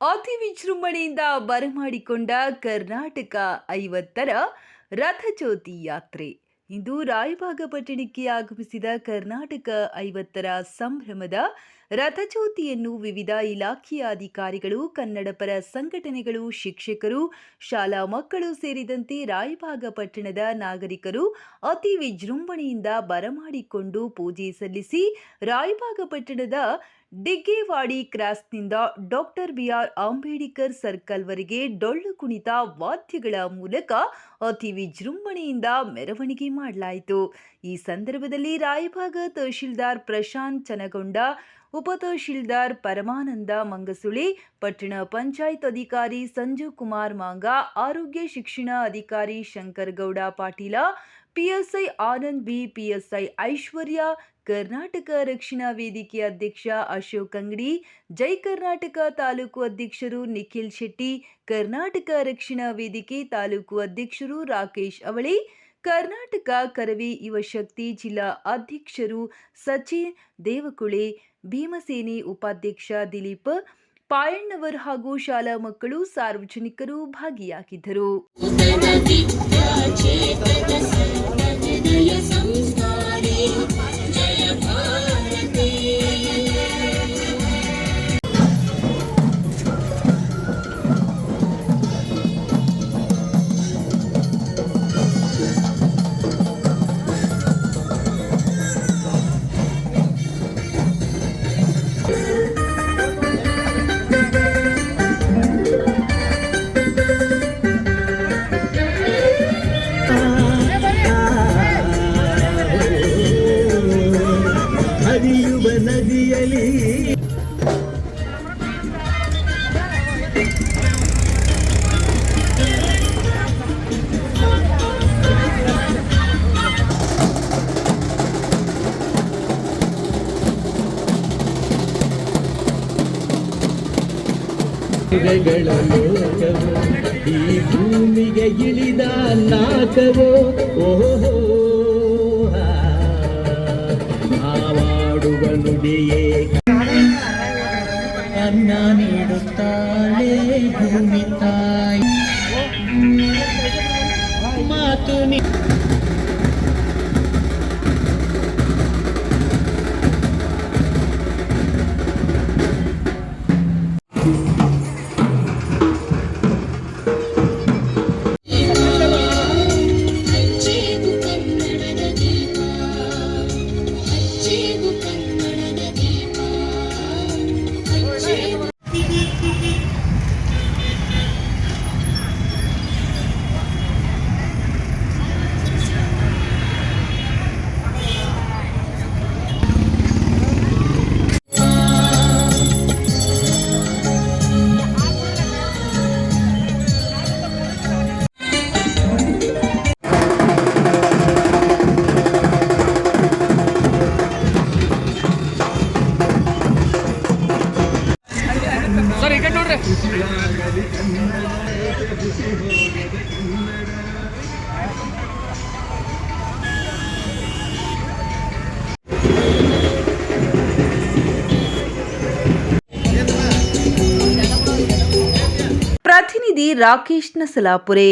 ಅತಿ ವಿಜೃಂಭಣೆಯಿಂದ ಬರಮಾಡಿಕೊಂಡ ಕರ್ನಾಟಕ ಐವತ್ತರ ರಥಜ್ಯೋತಿ ಯಾತ್ರೆ. ಇಂದು ರಾಯಭಾಗ ಪಟ್ಟಣಕ್ಕೆ ಆಗಮಿಸಿದ ಕರ್ನಾಟಕ ಐವತ್ತರ ಸಂಭ್ರಮದ ರಥಜ್ಯೋತಿಯನ್ನು ವಿವಿಧ ಇಲಾಖೆಯ ಅಧಿಕಾರಿಗಳು ಕನ್ನಡಪರ ಸಂಘಟನೆಗಳು, ಶಿಕ್ಷಕರು, ಶಾಲಾ ಮಕ್ಕಳು ಸೇರಿದಂತೆ ರಾಯಭಾಗ ಪಟ್ಟಣದ ನಾಗರಿಕರು ಅತಿ ವಿಜೃಂಭಣೆಯಿಂದ ಬರಮಾಡಿಕೊಂಡು ಪೂಜೆ ಸಲ್ಲಿಸಿ ರಾಯಭಾಗ ಪಟ್ಟಣದ ಡಿಗ್ಗೇವಾಡಿ ಕ್ರಾಸ್ನಿಂದ ಡಾಕ್ಟರ್ ಬಿಆರ್ ಅಂಬೇಡ್ಕರ್ ಸರ್ಕಲ್ವರೆಗೆ ಡೊಳ್ಳು ಕುಣಿತ ವಾದ್ಯಗಳ ಮೂಲಕ ಅತಿ ವಿಜೃಂಭಣೆಯಿಂದ ಮೆರವಣಿಗೆ ಮಾಡಲಾಯಿತು. ಈ ಸಂದರ್ಭದಲ್ಲಿ ರಾಯಭಾಗ ತಹಶೀಲ್ದಾರ್ ಪ್ರಶಾಂತ್ ಚನಗೊಂಡ ಉಪ ತಹಶೀಲ್ದಾರ್ ಪರಮಾನಂದ ಮಂಗಸುಳಿ, ಪಟ್ಟಣ ಪಂಚಾಯತ್ ಅಧಿಕಾರಿ ಸಂಜೀವ್ ಕುಮಾರ್ ಮಾಂಗ, ಆರೋಗ್ಯ ಶಿಕ್ಷಣ ಅಧಿಕಾರಿ Shankar Gowda Patil, PSI Anand B, PSI Aishwarya, Karnataka Rakshana Vedike ಅಧ್ಯಕ್ಷ ಅಶೋಕ್ ಅಂಗಡಿ, ಜೈ ಕರ್ನಾಟಕ ತಾಲೂಕು ಅಧ್ಯಕ್ಷರು ನಿಖಿಲ್ ಶೆಟ್ಟಿ, ಕರ್ನಾಟಕ ರಕ್ಷಣಾ ವೇದಿಕೆ ತಾಲೂಕು ಅಧ್ಯಕ್ಷರು ರಾಕೇಶ್ ಅವಳಿ ಕರ್ನಾಟಕ ಕರವೇ ಯುವಶಕ್ತಿ ಜಿಲ್ಲಾ ಅಧ್ಯಕ್ಷರು ಸಚಿನ್ ದೇವಕುಳೆ, ಭೀಮಸೇನೆ ಉಪಾಧ್ಯಕ್ಷ ದಿಲೀಪ್, ಪಾಯಣ್ಣವರ್ ಹಾಗೂ ಶಾಲಾ ಮಕ್ಕಳು ಸಾರ್ವಜನಿಕರು ಭಾಗಿಯಾಗಿದ್ದರು. ಗಳ ಲೋಕವು ಈ ಭೂಮಿಗೆ ಇಳಿದ ನಾಕವೋ ಓಹೋ ಆವಾಡುವ ನುಡಿಯೇ ಅನ್ನ ನೀಡುತ್ತಾಳೆ ಭೂಮಿ ತಾಯಿ. ಮಾತು ನೀ ಹಚ್ಚೇವು ಪ್ರತಿನಿಧಿ ರಾಕೇಶ್ ನಸಲಾಪುರೆ